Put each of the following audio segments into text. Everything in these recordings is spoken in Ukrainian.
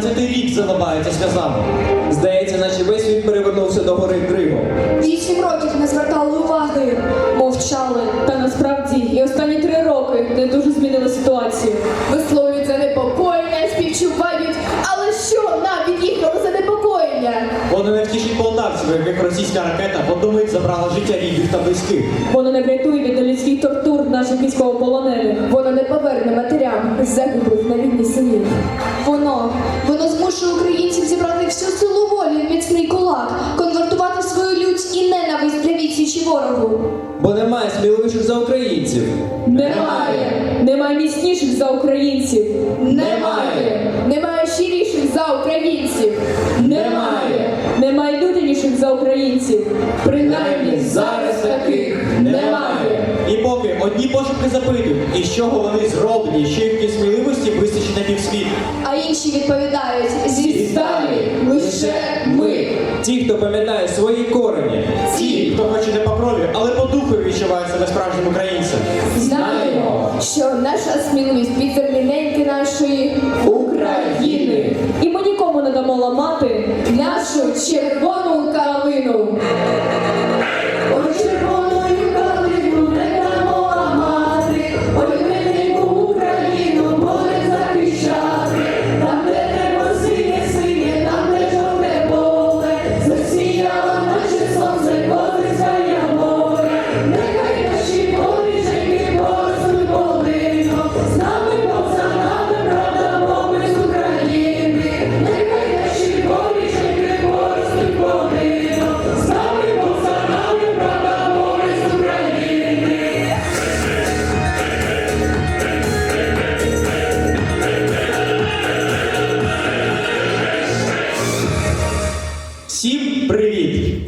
одинадцятий рік заливається сльозами. Здається, наче весь світ перевернувся до гори Кригом. Вісім років не звертали уваги, мовчали. Та насправді і останні три роки не дуже змінили ситуацію. Висловлюють занепокоєння, співчувають. Але що нам від'їхало занепокоєння? Воно не втішить полтавців, яких російська ракета в одну мить забрала життя рідних та близьких. Воно не врятує від нелюдських тортур наших військовополонених. Воно не поверне матерям загиблих на війні синів. Воно, воно змушує українців зібрати всю силу волі в міцний кулак, конвертувати свою лють і ненависть для відсічі ворогу. Бо немає сміливіших за українців. Немає! Немає міцніших за українців. Немає! Немає щиріших за українців. Немає! Немає людяніших за українців. Пошуки запитують, і чого вони зроблені, що їхньої сміливості вистачить на півсвіту. А інші відповідають зі сталі лише ми. Ті, хто пам'ятає свої корені. Ті, хто хоче не по крові, але по духу відчуває себе справжнім українцем. Знаємо, що наша сміливість під земляненьки нашої України. І ми нікому не дамо ламати. Нашу червону калину.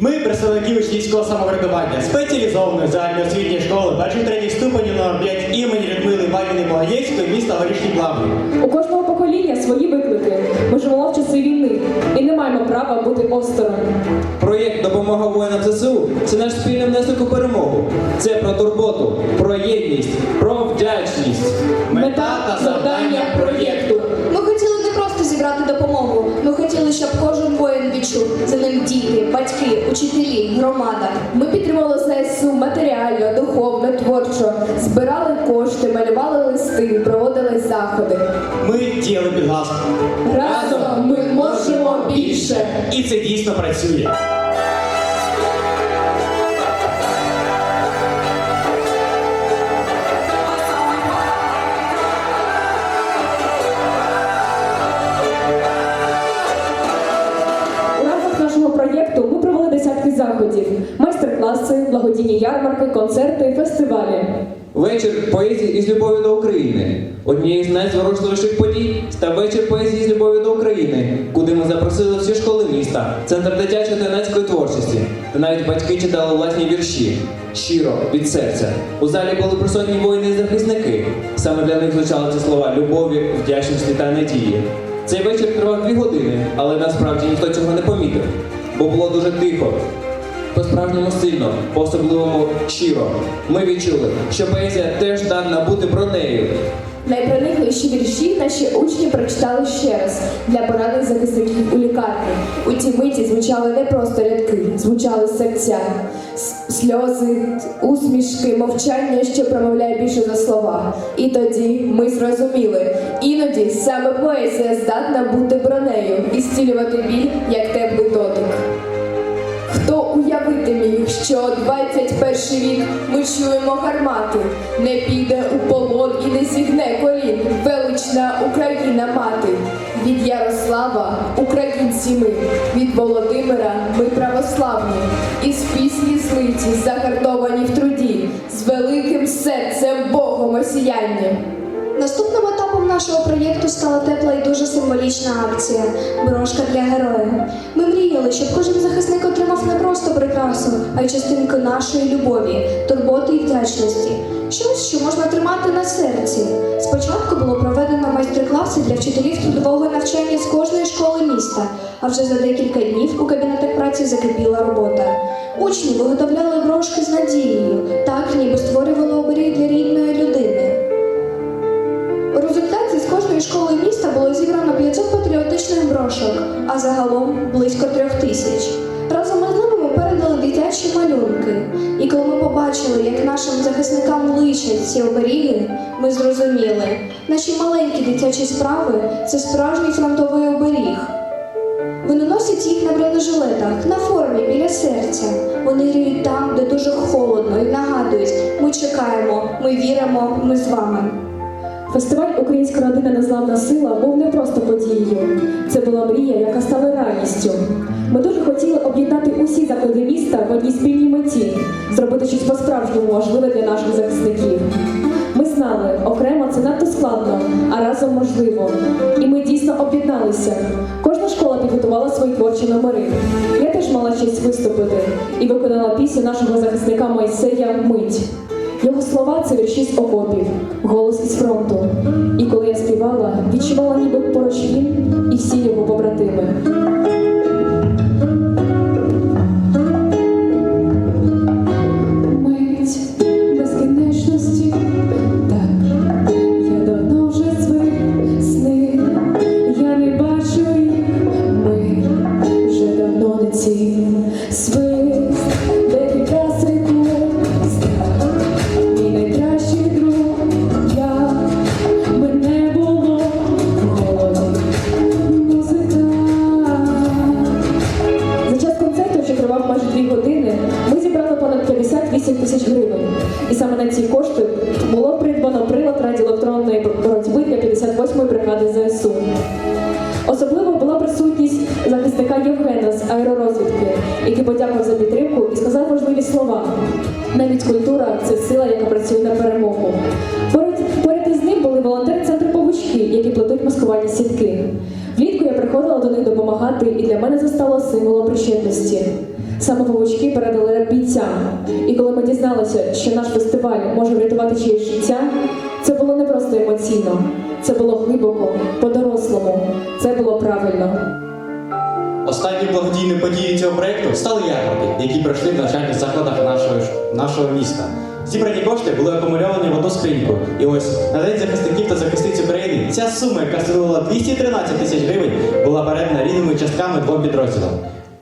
Ми представники учнівського самоврядування спеціалізованої загальноосвітньої школи перших третіх ступенів номер 5 імені Людмили Іванівни Благоєвської міста Горішні Плавні. У кожного покоління свої виклики. Ми живемо в часи війни і не маємо права бути осторонь. Проєкт Допомога воїнам ЗСУ це наш спільний внесок у перемогу. Це про турботу, про єдність, про вдячність. Мета та завдання проєкту. Ми хотіли не просто зібрати допомогу. Ми хотіли, щоб кожен воїн відчув за ним діти, батьки, учителі, громада. Ми підтримували ЗСУ матеріально, духовно, творчо, збирали кошти, малювали листи, проводили заходи. Ми діяли під гаслом. Разом ми можемо більше. І це дійсно працює. Ярмарки, концерти, і фестивалі. Вечір поезії із любов'ю до України. Однією з найзворушливіших подій став вечір поезії з любов'ю до України, куди ми запросили всі школи міста, центр дитячої та юнацької творчості. Та навіть батьки читали власні вірші. Щиро, від серця. У залі були присутні воїни і захисники. Саме для них звучали ці слова любові, вдячності та надії. Цей вечір тривав дві години, але насправді ніхто цього не помітив, бо було дуже тихо. По-справжньому сильно, по-особливому щиро. Ми відчули, що поезія теж здатна бути бронею. Найпроникліші вірші наші учні прочитали ще раз для поранених захисників у лікарні. У ті миті звучали не просто рядки, звучали серця, сльози, усмішки, мовчання, що промовляє більше за слова. І тоді ми зрозуміли, іноді саме поезія здатна бути бронею і зцілювати біль, як теплий дотик. Уявити міг, що 21 вік ми чуємо гармати, не піде у полон і не зігне колін, велична Україна мати. Від Ярослава українці ми, від Володимира ми православні, із пісні злиті, загартовані в труді, з великим серцем Богом осіяння. Наступним етапом нашого проєкту стала тепла і дуже символічна акція Брошка для героя. Ми мріяли, щоб кожен захисник отримав не просто прикрасу, а й частинку нашої любові, турботи і вдячності. Щось, що можна тримати на серці. Спочатку було проведено майстер-класи для вчителів трудового навчання з кожної школи міста, а вже за декілька днів у кабінетах праці закипіла робота. Учні виготовляли брошки з надією, так ніби створювали оберіг для рідної людини. Школи міста було зібрано 500 патріотичних брошок, а загалом близько трьох тисяч. Разом із ними ми передали дитячі малюнки. І коли ми побачили, як нашим захисникам личать ці оберіги, ми зрозуміли, наші маленькі дитячі справи це справжній фронтовий оберіг. Вони носять їх на бронежилетах, на формі біля серця. Вони гріють там, де дуже холодно, і нагадують: ми чекаємо, ми віримо, ми з вами. Фестиваль Українська родина незламна сила був не просто подією. Це була мрія, яка стала реальністю. Ми дуже хотіли об'єднати усі заклади міста в одній спільній меті, зробити щось по-справжньому важливе для наших захисників. Ми знали, окремо це надто складно, а разом можливо. І ми дійсно об'єдналися. Кожна школа підготувала свої творчі номери. Я теж мала честь виступити і виконала пісню нашого захисника Майсея Мить. Його слова це вірші з окопів, голос із фронту. І коли я співала, відчувала ніби поруч він і всі його побратими. 58 тисяч гривень. І саме на ці кошти було придбано прилад радіоелектронної боротьби для 58-ї бригади ЗСУ. Особливо була присутність захисника Євгена з аеророзвідки, який подякував за підтримку і сказав важливі слова. Навіть культура це сила, яка працює на перемогу. Поряд із ним були волонтери центру павучки, які плетуть маскувальні сітки. Влітку я приходила до них допомагати, і для мене це стало символом причетності. Саме павучки передали бійцям. І коли ми дізналися, що наш фестиваль може врятувати чиєсь життя, це було не просто емоційно, це було глибоко, по-дорослому, це було правильно. Останньою благодійною подією цього проєкту стали ярмарки, які пройшли в навчальних закладах нашого, нашого міста. Зібрані кошти були акумульовані в одну скриньку. І ось на день захисників та захисниць України ця сума, яка становила 213 тисяч гривень, була передана рівними частками двом підрозділам.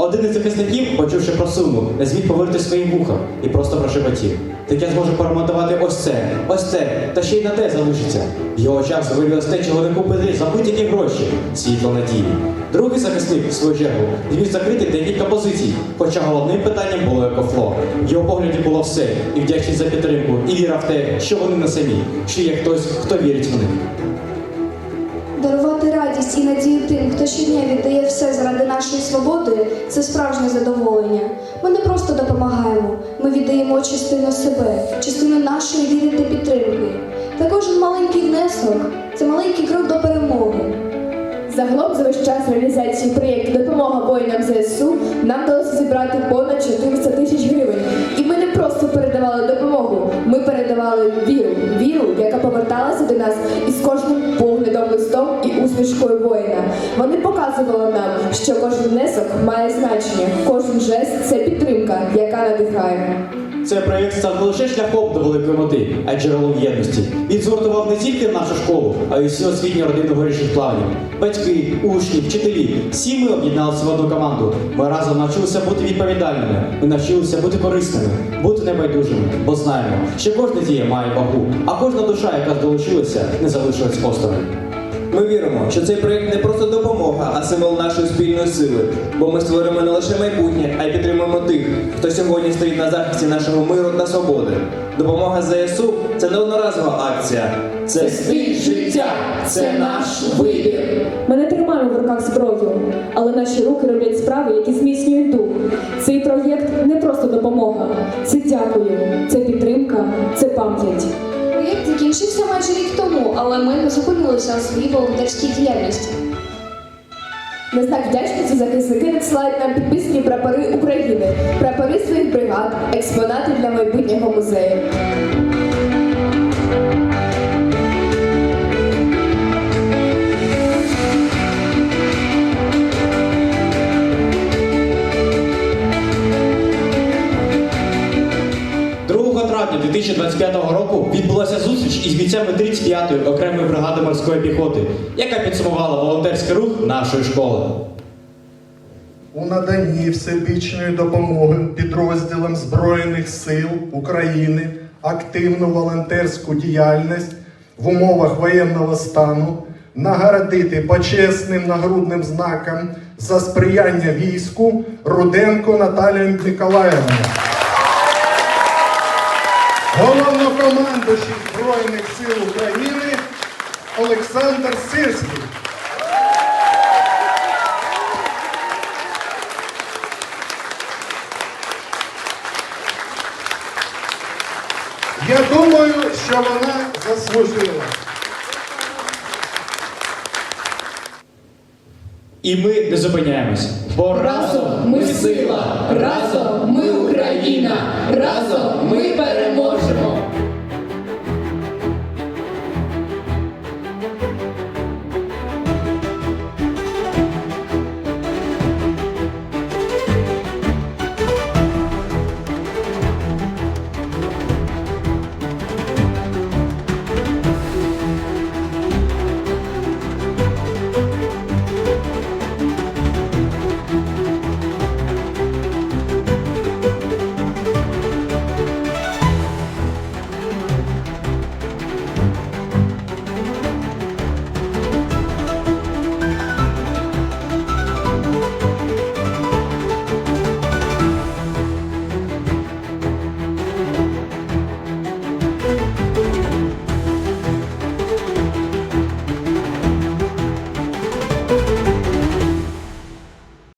Один із захисників, почувши про суму, не зміг повірити своїм вухам і просто прошепотів. Так я зможу поремонтувати ось це, ось це, та ще й на те залишиться. В його очах завилилось те, чого не купити за будь-які гроші. Світло надії. Другий захисник, в свою чергу, зміг закрити декілька позицій, хоча головним питанням було екофло. В його погляді було все, і вдячність за підтримку, і віра в те, що вони не самі, що є хтось, хто вірить в них. Радість і надію тим, хто щодня віддає все заради нашої свободи, це справжнє задоволення. Ми не просто допомагаємо, ми віддаємо частину себе, частину нашої віри та підтримки. Та кожен маленький внесок це маленький крок до перемоги. Загалом за весь час реалізації проєкту Допомога воїнам ЗСУ нам вдалося зібрати понад 400 тисяч гривень. І ми не просто передавали допомогу, ми передавали віру, віру, яка і воїна. Вони показували нам, що кожен внесок має значення, кожен жест це підтримка, яка надихає. Цей проєкт став не лише шляхом до великої мети, а й джерелом єдності. Він згуртував не тільки нашу школу, а й усю освітню родину горішніх плавнів. Батьки, учні, вчителі. Всі ми об'єдналися в одну команду. Ми разом навчилися бути відповідальними. Ми навчилися бути корисними, бути небайдужими, бо знаємо, що кожна дія має вагу, а кожна душа, яка долучилася, не залишилась осторонь. Ми віримо, що цей проект не просто допомога, а символ нашої спільної сили. Бо ми створюємо не лише майбутнє, а й підтримуємо тих, хто сьогодні стоїть на захисті нашого миру та свободи. Допомога ЗСУ це не одноразова акція. Це Світ життя це наш вибір. Ми не тримаємо в руках зброю, але наші руки роблять справи, які зміцнюють дух. Цей проєкт не просто допомога, це дякую, це підтримка, це пам'ять. Закінчився майже рік тому, але ми не зупинилися у своїй волонтерській діяльності. На знак вдячності захисники надсилають нам підписані прапори України, прапори своїх бригад, експонати для майбутнього музею. 2025 року відбулася зустріч із бійцями 35-ї окремої бригади морської піхоти, яка підсумувала волонтерський рух нашої школи. у наданні всебічної допомоги підрозділам Збройних сил України активну волонтерську діяльність в умовах воєнного стану, нагородити почесним нагрудним знаком за сприяння війську Руденко Наталію Миколаївну. Головнокомандуючий Збройних сил України Олександр Сирський. Я думаю, що вона заслужила. І ми не зупиняємося, Бо разом ми сила, разом ми Україна, разом ми переможемо.